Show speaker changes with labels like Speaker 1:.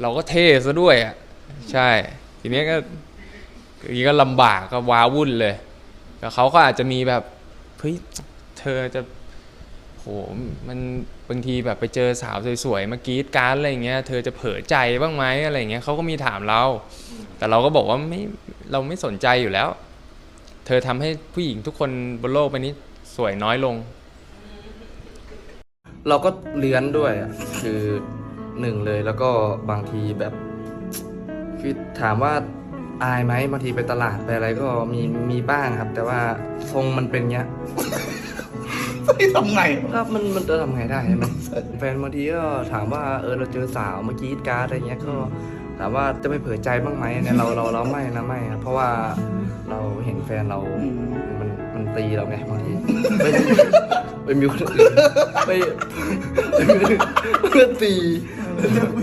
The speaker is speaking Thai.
Speaker 1: เราก็เท่ซะด้วยอะใช่ ทีนี้ก็ทีนี้ก็ลำบากก็ว้าวุ่นเลยแต่เขาก็อาจจะมีแบบเฮ้ยเธอจะโหมันบางทีแบบไปเจอสาวสวยๆมากรีดกรารอะไรอย่างเงี้ยเธอจะเผลอใจบ้างไหมอะไรอย่างเงี้ยเขาก็มีถามเรา แต่เราก็บอกว่าไม่เราไม่สนใจอยู่แล้ว เธอทำให้ผู้หญิงทุกคนบนโลกใบนี้สวยน้อยลง
Speaker 2: เราก็เลื้อนด้วยอะคือ หนึ่งเลยแล้วก็บางทีแบบคือถามว่าอายไหมบางทีไปตลาดไปอะไรก็มีมีบ้างครับ แต่ว่าทรงมันเป็นเงี้ย
Speaker 3: ไม่ทำไง
Speaker 2: ครับมันมันจะทำไงได้ใช่ไหมแฟนบางทีก็ถามว่าเออเราเจอสาวเมื่อกี้การ์ดอะไรเงี้ยก็ถามว่าจะไม่เผื่อใจบ้างไหมเนี่ยเราเราเราไม่นะไม่ครับเพราะว่าเราเห็นแฟนเรา
Speaker 3: อืม
Speaker 2: มันมันตีเราไงบางทีไม่ไม่มีคนอื่นไม่ไม่มีเพื่อนตี 呵呵不行